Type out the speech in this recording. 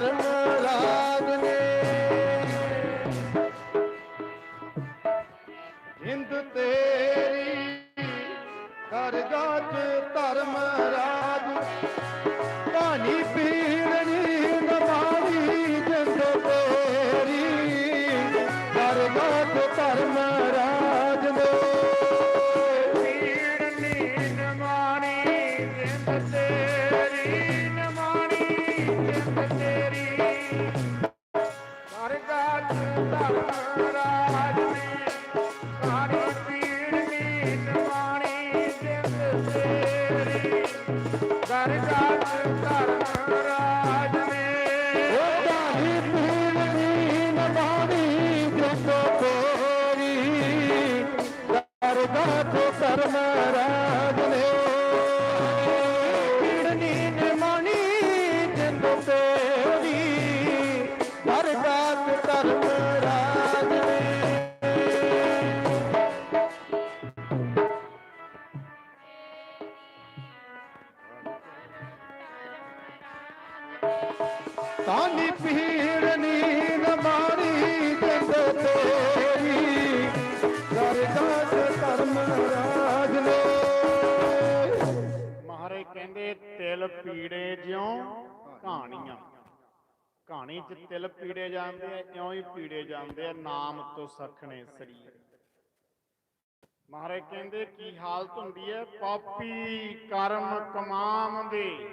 ਧਰਮ ਰਾਜ ਨੇ। ਹਿੰਦ ਤੇਰੀ ਕਰਗਾ ਚ ਧਰਮ ਰਾਜ ਪਾਣੀ ਪੀੜਨੀ ਨਮਾਰੀ ਜਿੰਦ ਤੇਰੀ। ਕਰਗਾ ਚ ਧਰਮ ਤੇਰੀ ਸਰਗਾ ਚ ਧਰਮ ਰਾਜ ਨੇ ਤਾਨੀ ਪੀੜ ਨੀਂਦ ਮਾਰੀ ਜਿੰਦ ਤੇਰੀ। ਦਰਗਾਹ ਧਰਮ ਰਾਜ ਨੇ। ਮਹਾਰਾਜ ਕਹਿੰਦੇ, ਤਿਲ ਪੀੜੇ ਜਿਉਂ ਕਹਾਣੀਆਂ। ਕਹਾਣੀ 'ਚ ਤਿਲ ਪੀੜੇ ਜਾਂਦੇ ਆ, ਇਉਂ ਹੀ ਪੀੜੇ ਜਾਂਦੇ ਆ, ਨਾਮ ਤੋਂ ਸਖਣੇ ਸਰੀਰ। ਮਹਾਰਾਜ ਕਹਿੰਦੇ, ਕੀ ਹਾਲਤ ਹੁੰਦੀ ਹੈ? ਪਾਪੀ ਕਰਮ ਕਮਾਮ ਦੇ